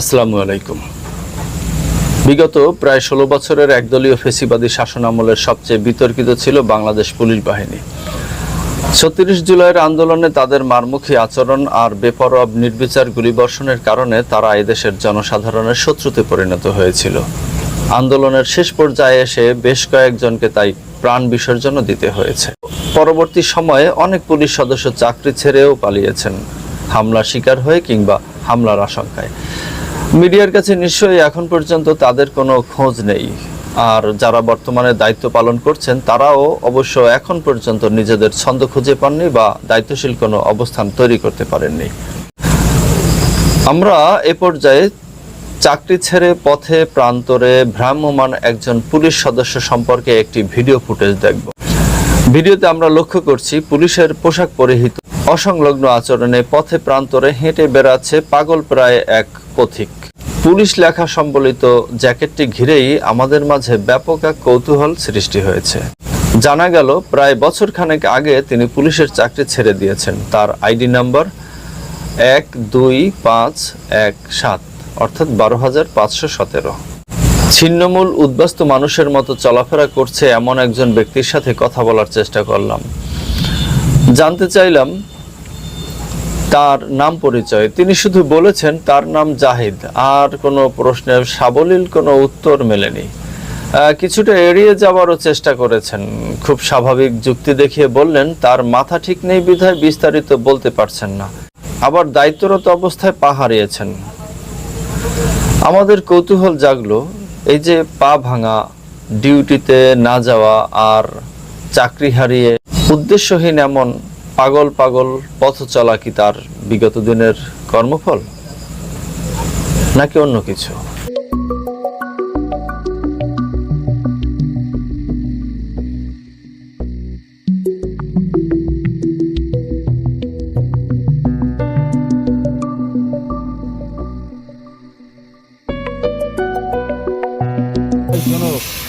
আসসালামু আলাইকুম। বিগত প্রায় ষোলো বছরের একদলীয় ফেসিবাদী শাসন আমলের সবচেয়ে বিতর্কিত ছিল বাংলাদেশ পুলিশ বাহিনী। ছত্রিশ জুলাইয়ের আন্দোলনে তাদের মারমুখী আচরণ আর বেপরব নির্বিচার গুলিবর্ষণের কারণে তারা এদেশের জনসাধারণের শত্রুতে পরিণত হয়েছিল। আন্দোলনের শেষ পর্যায়ে এসে বেশ কয়েকজনকে তাই প্রাণ বিসর্জনও দিতে হয়েছে। পরবর্তী সময়ে অনেক পুলিশ সদস্য চাকরি ছেড়েও পালিয়েছেন। হামলার শিকার হয়ে কিংবা হামলার আশঙ্কায়। মিডিয়ার কাছে নিশ্চয়ই এখন পর্যন্ত তাদের কোনো খোঁজ নেই। আর যারা বর্তমানে দায়িত্ব পালন করছেন, তারাও অবশ্য এখন পর্যন্ত নিজেদের ছন্দ খুঁজে পাননি বা দায়িত্বশীল কোনো অবস্থান তৈরি করতে পারেননি। আমরা এ পর্যায়ে চাকরি ছেড়ে পথে প্রান্তরে ভ্রাম্যমান একজন পুলিশ সদস্য সম্পর্কে একটি ভিডিও ফুটেজ দেখব। ভিডিওতে আমরা লক্ষ্য করছি পুলিশের পোশাক পরিহিত অসংলগ্ন আচরণে পথে প্রান্তরে হেঁটে বেড়াচ্ছে পাগল প্রায় এক পথিক। পুলিশ লেখা সম্বলিত জ্যাকেটটি ঘিরেই আমাদের মাঝে ব্যাপক এক কৌতূহল সৃষ্টি হয়েছে। জানা গেল, প্রায় বছর খানেক আগে তিনি পুলিশের চাকরি ছেড়ে দিয়েছেন। তার আইডি নাম্বার এক দুই পাঁচ এক সাত, অর্থাৎ বারো হাজার পাঁচশো সতেরো। ছিন্নমূল উদ্বাস্ত মানুষের মতো চলাফেরা করছে এমন একজন ব্যক্তির সাথে কথা বলার চেষ্টা করলাম। জানতে চাইলাম তার নাম পরিচয়। তিনি শুধু বলেছেন, তার নাম জাহিদ। আর কোনো প্রশ্নের সাবলীল, কোনো উত্তর মেলেনি। কিছুটা এড়িয়ে যাওয়ারও চেষ্টা করেছেন। খুব স্বাভাবিক যুক্তি দেখিয়ে বললেন, তার মাথা ঠিক নেই বিধায় বিস্তারিত বলতে পারছেন না। আবার দায়িত্বরত অবস্থায় পা হারিয়েছেন। আমাদের কৌতূহল জাগলো, এই যে পা ভাঙা, ডিউটিতে না যাওয়া আর চাকরি হারিয়ে উদ্দেশ্যহীন এমন পাগল পাগল পথ চলা কি তার বিগত দিনের কর্মফল? নাকি অন্য কিছু?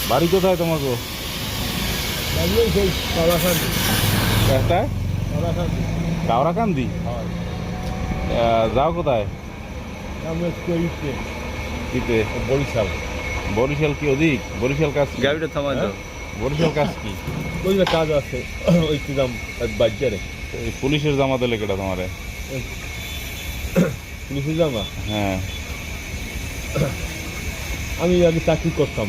বাড়ি কোথায় তোমাকে গো একটা কাওরাকান্দি যাও কোথায়? কিতে বরিশাল। বরিশাল কি অধিক? বরিশাল কাজ গাড়িটা থামাই দাও বরিশাল কাজ কি? ওই যে কাজ আছে। ওই কিরাম বাজারে। পুলিশের জামা দিলে কেটা তোমারে? পুলিশে জামা? হ্যাঁ। আমি আগে চাকরি করতাম।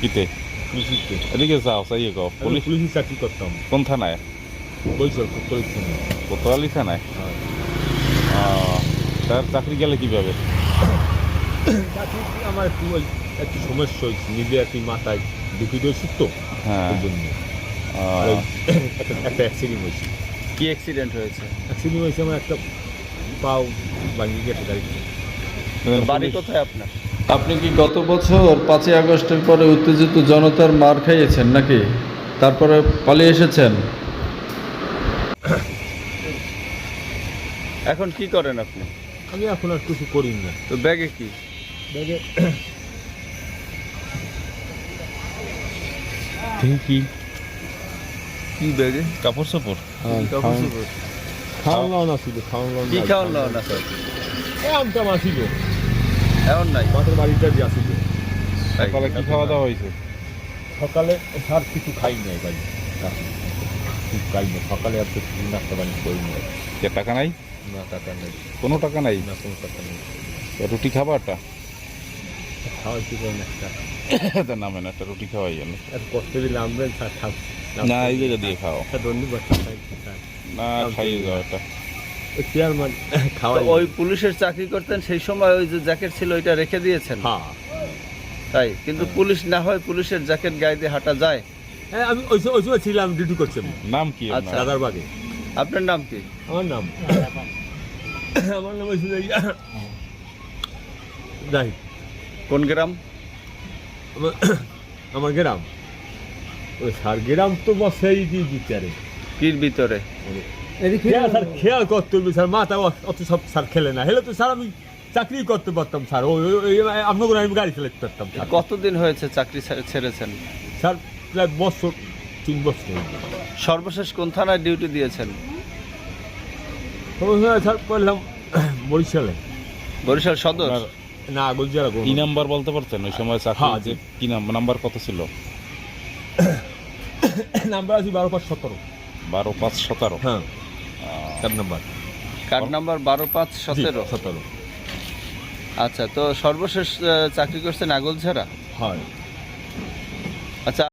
কিতে পুলিশিতে এদিকে যাও কও। পুলিশ পুলিশ পুলিশে চাকরি করতাম। কোন থানায়? বরিশাল উত্তর কোতোয়ালি থানায় তার চাকরি গেলে কীভাবে? চাকরি আমার একটু ওই একটু সমস্যা হয়েছে নিজে একটি মাথায় তো হ্যাঁ। ওই জন্য। আর একটা একটা অ্যাক্সিডেন্ট হয়েছে। কি অ্যাক্সিডেন্ট হয়েছে? অ্যাক্সিডেন্ট হয়েছে আমার একটা পাও ভাঙিয়ে গেছে গাড়িতে। বাড়ি কোথায় আপনার? আপনি কি গত বছর পাঁচই আগস্টের পরে উত্তেজিত জনতার মার খাইয়েছেন নাকি? তারপরে পালিয়ে এসেছেন? এখন কি করেন আপনি? আমি এখন আর কিছু করি না তো ব্যাগে কি? ব্যাগে কি? কি ব্যাগে? কাপড় সাপড় খাওয়ান লাউন আসিল খাওয়ান লাউন কি খাওয়ান না স্যার আমটা আসিল এমন নাই? মাথার বাড়িটা যে আসিল তাই। সকালে কি খাওয়া দাওয়া হয়েছে? সকালে সার কিছু খাই নাই ভাই। খাই না সকালে আর তো কিছু নাস্তা পানি করি না টাকা নাই? না টাকা নেই। কোনো টাকা নাই? না কোনো টাকা নেই। রুটি খাবারটা খাওয়াই কি করেন একটা? তার নামে না একটা রুটি খাওয়াই আমি। এত কষ্ট দিলে আমবেন স্যার খাও না এই জায়গা দিয়ে খাও। না খাইয়ে যাও এটা। ওই চেয়ারম্যান তো ওই পুলিশের চাকরি করতেন সেই সময় ওই যে জ্যাকেট ছিল ওইটা রেখে দিয়েছেন? হ্যাঁ। তাই? কিন্তু পুলিশ না হয় পুলিশের জ্যাকেট গায়ে দিয়ে হাঁটা যায়। হ্যাঁ, আমি ওই ওই সময় ছিলাম ডিউটি করছি আমি। নাম কি আচ্ছা। আপনার? দাদার বাগে আপনার নাম কি? আমার নাম। আমার নাম হয়েছিল যাই। কোন গ্রাম? আমার- গ্রাম। ওই সার গ্রাম তো বসেই দিয়ে বিচারে কির ভিতরে? স্যার খেয়াল করতে হবে স্যার মাথা অত- অত সব স্যার খেলে না। হেলে তো স্যার আমি চাকরি করতে পারতাম স্যার। ওই ওই- ওই আমি গাড়ি চালাতে পারতাম স্যার। কতদিন হয়েছে চাকরি ছেড়েছেন? স্যার প্রায় বছর তিন বছর সর্বশেষ কোন থানায় ডিউটি দিয়েছেন? করলাম বরিশালে। বরিশাল সদর? না গুলজারা কি নাম্বার বলতে পারতেন ওই সময় চাকরি হ্যাঁ, যে কি নাম্বার নাম্বার কত ছিল? নাম্বার আছে বারো পাঁচ সতেরো। বারো পাঁচ সতেরো? হ্যাঁ চার নাম্বার? Card number? বারো পাঁচ সতেরো? সতেরো। আচ্ছা তো সর্বশেষ চাকরি করছেন আগলঝাড়া হয়। আচ্ছা